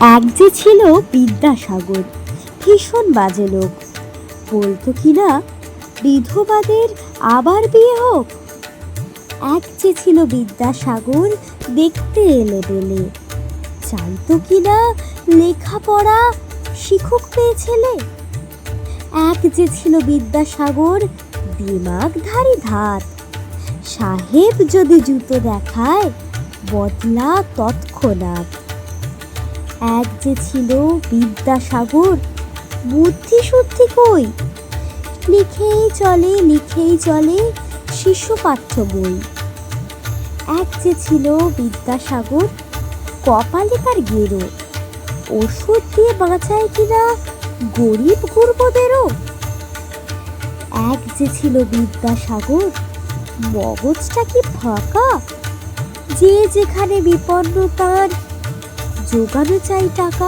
এক যে ছিল বিদ্যাসাগর, ভীষণ বাজে লোক। বলতো কিনা বিধবাদের আবার বিয়ে হোক? এক যে ছিল বিদ্যাসাগর দেখতে এলে বেলে। চাইতো কিনা লেখাপড়া শিক্ষক পেয়ে ছেলে এক যে ছিল বিদ্যাসাগর দিমাগধারী ধার সাহেব যদি জুতো দেখায়, বদলা তৎক্ষণাৎ। এক যে ছিল বিদ্যাসাগর, বুদ্ধি শুদ্ধি কই? লিখেই চলে লিখেই চলে শিশু পাঠ্য বই। এক যে ছিল বিদ্যাসাগর, কপালে তার গেরো। ওষুধ দিয়ে বাঁচায় কিনা গরিব গুরবদেরও? এক যে ছিল বিদ্যাসাগর, মগজটা কি ফাঁকা? যে যেখানে বিপন্ন তার জোগানো চাই টাকা